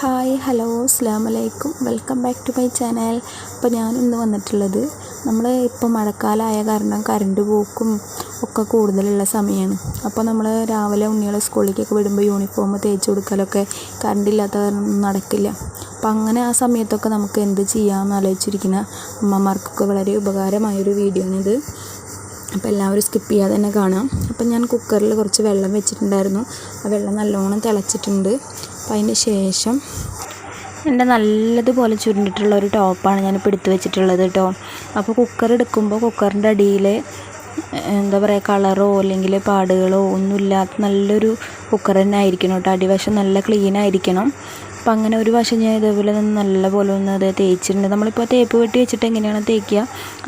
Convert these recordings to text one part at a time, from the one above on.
Hi hello അസ്സാം വലൈക്കും welcome back to my channel. അപ്പോൾ ഞാൻ ഇന്ന് വന്നിട്ടുള്ളത് നമ്മൾ ഇപ്പോൾ മഴക്കാലമായ കാരണം കറണ്ട് പോക്കും ഒക്കെ കൂടുതലുള്ള സമയമാണ് അപ്പോൾ നമ്മൾ രാവിലെ ഉണ്ണികളെ സ്കൂളിലേക്കൊക്കെ വിടുമ്പോൾ യൂണിഫോം തേച്ച് കൊടുക്കലൊക്കെ കറണ്ട് ഇല്ലാത്ത കാരണം നടക്കില്ല. അപ്പോൾ അങ്ങനെ ആ സമയത്തൊക്കെ നമുക്ക് എന്ത് ചെയ്യാമെന്ന് ആലോചിച്ചിരിക്കുന്ന അമ്മമാർക്കൊക്കെ വളരെ ഉപകാരമായൊരു വീഡിയോ ആണിത് അപ്പോൾ എല്ലാവരും സ്കിപ്പ് ചെയ്യാതെ തന്നെ കാണാം. അപ്പോൾ ഞാൻ കുക്കറിൽ കുറച്ച് വെള്ളം വെച്ചിട്ടുണ്ടായിരുന്നു. ആ വെള്ളം നല്ലോണം തിളച്ചിട്ടുണ്ട്. അപ്പോൾ അതിന് ശേഷം എന്റെ നല്ലതുപോലെ ചുരുണ്ടിട്ടുള്ള ഒരു ടോപ്പാണ് ഞാനിപ്പോൾ എടുത്ത് വെച്ചിട്ടുള്ളത് കേട്ടോ അപ്പോൾ കുക്കർ എടുക്കുമ്പോൾ കുക്കറിന്റെ അടിയിൽ എന്താ പറയുക കളറോ അല്ലെങ്കിൽ പാടുകളോ ഒന്നുമില്ലാത്ത നല്ലൊരു കുക്കർ തന്നെ ആയിരിക്കണം കേട്ടോ അടിവശം നല്ല ക്ലീൻ ആയിരിക്കണം. അപ്പം അങ്ങനെ ഒരു വശം ഞാൻ ഇതേപോലെ നല്ല നല്ലപോലെ ഒന്ന് അത് തേച്ചിട്ടുണ്ട്. നമ്മളിപ്പോൾ തേപ്പ് വെട്ടി വെച്ചിട്ട് എങ്ങനെയാണ് തേക്കുക?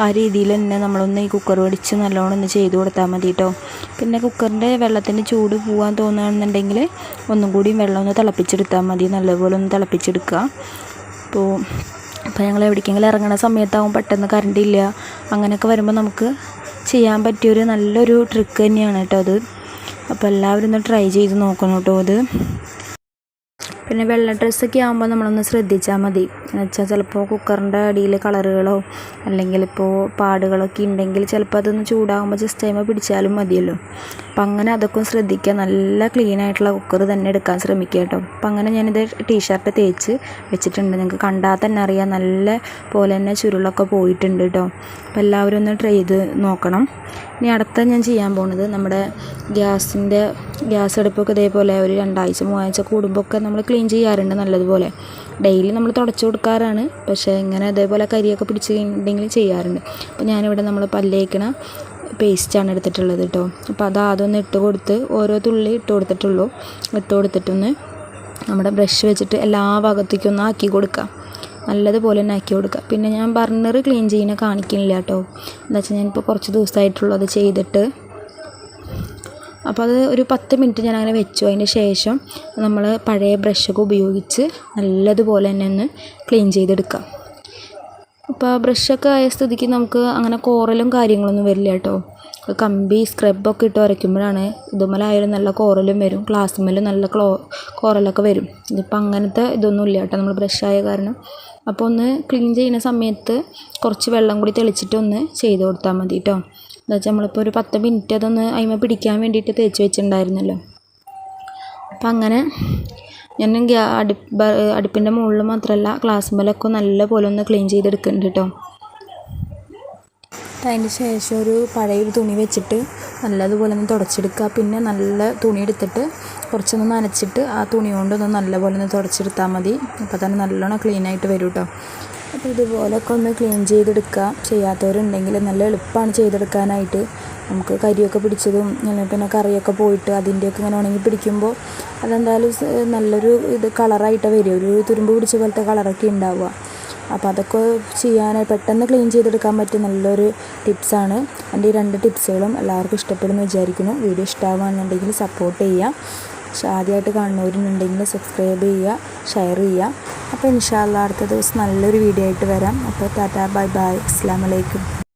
ആ രീതിയിൽ തന്നെ നമ്മളൊന്ന് ഈ കുക്കർ പിടിച്ച് നല്ലോണം ഒന്ന് ചെയ്ത് കൊടുത്താൽ മതി കേട്ടോ പിന്നെ കുക്കറിന്റെ വെള്ളത്തിന്റെ ചൂട് പോകാൻ തോന്നുകയാണെന്നുണ്ടെങ്കിൽ ഒന്നും കൂടിയും വെള്ളം ഒന്ന് തിളപ്പിച്ചെടുത്താൽ മതി. നല്ലപോലെ ഒന്ന് തിളപ്പിച്ചെടുക്കുക. അപ്പോൾ അപ്പോൾ ഞങ്ങൾ എവിടേക്കെങ്കിലും ഇറങ്ങുന്ന സമയത്താവും പെട്ടെന്ന് കറണ്ട് ഇല്ല. അങ്ങനെയൊക്കെ വരുമ്പോൾ നമുക്ക് ചെയ്യാൻ പറ്റിയൊരു നല്ലൊരു ട്രിക്ക് തന്നെയാണ് കേട്ടോ അത്. അപ്പോൾ എല്ലാവരും ഒന്ന് ട്രൈ ചെയ്ത് നോക്കണം കേട്ടോ അത്. പിന്നെ വെള്ള ഡ്രസ്സൊക്കെ ആകുമ്പോൾ നമ്മളൊന്ന് ശ്രദ്ധിച്ചാൽ മതി. എന്ന് വെച്ചാൽ ചിലപ്പോൾ കുക്കറിന്റെ അടിയിൽ കളറുകളോ അല്ലെങ്കിൽ ഇപ്പോൾ പാടുകളൊക്കെ ഉണ്ടെങ്കിൽ ചിലപ്പോൾ അതൊന്ന് ചൂടാകുമ്പോൾ ജസ്റ്റ് ചെയ്യുമ്പോൾ പിടിച്ചാലും മതിയല്ലോ. അപ്പം അങ്ങനെ അതൊക്കെ ശ്രദ്ധിക്കുക നല്ല ക്ലീൻ ആയിട്ടുള്ള കുക്കർ തന്നെ എടുക്കാൻ ശ്രമിക്കുക കേട്ടോ. അപ്പം അങ്ങനെ ഞാനിത് ടീഷർട്ട് തേച്ച് വെച്ചിട്ടുണ്ട്. നിങ്ങൾക്ക് കണ്ടാൽ തന്നെ അറിയാം. നല്ല പോലെ തന്നെ ചുരുളൊക്കെ പോയിട്ടുണ്ട് കേട്ടോ. അപ്പം എല്ലാവരും ഒന്ന് ട്രൈ ചെയ്ത് നോക്കണം. ഇനി അടുത്ത ഞാൻ ചെയ്യാൻ പോണത് നമ്മുടെ ഗ്യാസിന്റെ ഗ്യാസ് അടുപ്പൊക്കെ ഇതേപോലെ ഒരു രണ്ടാഴ്ച മൂവാഴ്ച കൂടുമ്പോൾ ഒക്കെ നമ്മൾ ക്ലീൻ ചെയ്യാറുണ്ട് നല്ലതുപോലെ. ഡെയിലി നമ്മൾ തുടച്ചു കൊടുക്കാറാണ്. പക്ഷേ ഇങ്ങനെ അതേപോലെ കരിയൊക്കെ പിടിച്ചിട്ടുണ്ടെങ്കിൽ ചെയ്യാറുണ്ട്. അപ്പോൾ ഞാനിവിടെ നമ്മൾ പല്ലേക്കണ പേസ്റ്റാണ് എടുത്തിട്ടുള്ളത് കേട്ടോ അപ്പോൾ അത് അതൊന്ന് ഇട്ട് കൊടുത്ത് ഓരോ തുള്ളി ഇട്ട് കൊടുത്തിട്ടുള്ളൂ. ഇട്ട് കൊടുത്തിട്ടൊന്ന് നമ്മുടെ ബ്രഷ് വെച്ചിട്ട് എല്ലാ ഭാഗത്തേക്കും ഒന്ന് ആക്കി കൊടുക്കുക. നല്ലതുപോലെ തന്നെ ആക്കി കൊടുക്കുക. പിന്നെ ഞാൻ ബർണർ ക്ലീൻ ചെയ്യുന്ന കാണിക്കുന്നില്ല കേട്ടോ എന്താ വെച്ചാൽ ഞാനിപ്പോൾ കുറച്ച് ദിവസമായിട്ടുള്ളൂ അത് ചെയ്തിട്ട് അപ്പോൾ അത് ഒരു പത്ത് മിനിറ്റ് ഞാൻ അങ്ങനെ വെച്ചു. അതിന് ശേഷം നമ്മൾ പഴയ ബ്രഷൊക്കെ ഉപയോഗിച്ച് നല്ലതുപോലെ തന്നെ ഒന്ന് ക്ലീൻ ചെയ്തെടുക്കാം അപ്പോൾ ബ്രഷൊക്കെ ആയ സ്ഥിതിക്ക് നമുക്ക് അങ്ങനെ കോറലും കാര്യങ്ങളൊന്നും വരില്ല കേട്ടോ. കമ്പി സ്ക്രബൊക്കെ ഇട്ട് ഉരയ്ക്കുമ്പോഴാണ് ആയാലും നല്ല കോറലും വരും. ഗ്ലാസ്സുമ്മലും നല്ല ക്ലോ കോറലൊക്കെ വരും. ഇതിപ്പോൾ അങ്ങനത്തെ ഇതൊന്നും ഇല്ല കേട്ടോ നമ്മൾ ബ്രഷായ കാരണം. അപ്പോൾ ഒന്ന് ക്ലീൻ ചെയ്യുന്ന സമയത്ത് കുറച്ച് വെള്ളം കൂടി തെളിച്ചിട്ടൊന്ന് ചെയ്ത് കൊടുത്താൽ മതി കേട്ടോ. എന്താ വെച്ചാൽ നമ്മളിപ്പോൾ ഒരു പത്ത് മിനിറ്റ് അതൊന്ന് അതിമ പിടിക്കാൻ വേണ്ടിയിട്ട് തേച്ച് വെച്ചിട്ടുണ്ടായിരുന്നല്ലോ. അപ്പം അങ്ങനെ ഞാൻ അടു അടുപ്പിന്റെ മുകളിൽ മാത്രമല്ല ഗ്ലാസ്സുമ്മലൊക്കെ നല്ല പോലെ ഒന്ന് ക്ലീൻ ചെയ്തെടുക്കുന്നുണ്ട് കേട്ടോ അതിന് ശേഷം ഒരു പഴയ തുണി വെച്ചിട്ട് നല്ലതുപോലെ ഒന്ന് തുടച്ചെടുക്കുക പിന്നെ നല്ല തുണി എടുത്തിട്ട് കുറച്ചൊന്ന് നനച്ചിട്ട് ആ തുണി കൊണ്ടൊന്ന് നല്ലപോലെ ഒന്ന് തുടച്ചെടുത്താൽ മതി. അപ്പോൾ തന്നെ നല്ലോണം ക്ലീൻ ആയിട്ട് വരും കേട്ടോ അപ്പോൾ ഇതുപോലൊക്കെ ഒന്ന് ക്ലീൻ ചെയ്തെടുക്കുക. ചെയ്യാത്തവരുണ്ടെങ്കിൽ നല്ല എളുപ്പമാണ് ചെയ്തെടുക്കാനായിട്ട്. നമുക്ക് കരിയൊക്കെ പിടിച്ചതും പിന്നെ കറിയൊക്കെ പോയിട്ട് അതിന്റെയൊക്കെ ഇങ്ങനെ ഉണങ്ങി പിടിക്കുമ്പോൾ അതെന്തായാലും നല്ലൊരു ഇത് കളറായിട്ട് വരും ഒരു തുരുമ്പ് പിടിച്ച പോലത്തെ കളറൊക്കെ ഉണ്ടാവുക. അപ്പോൾ അതൊക്കെ ചെയ്യാൻ പെട്ടെന്ന് ക്ലീൻ ചെയ്തെടുക്കാൻ പറ്റിയ നല്ലൊരു ടിപ്സാണ്. എന്റെ ഈ രണ്ട് ടിപ്സുകളും എല്ലാവർക്കും ഇഷ്ടപ്പെടുമെന്ന് വിചാരിക്കുന്നു. വീഡിയോ ഇഷ്ടമാകുകയാണെന്നുണ്ടെങ്കിൽ സപ്പോർട്ട് ചെയ്യുക. പക്ഷേ ആദ്യമായിട്ട് കാണുന്നവരുണ്ടെങ്കിൽ സബ്സ്ക്രൈബ് ചെയ്യുക ഷെയർ ചെയ്യുക. അപ്പോൾ ഇൻഷാല്ല അടുത്ത ദിവസം നല്ലൊരു വീഡിയോ ആയിട്ട് വരാം. അപ്പോൾ ടാറ്റാ ബൈ ബൈ. അസ്സാം വലൈക്കും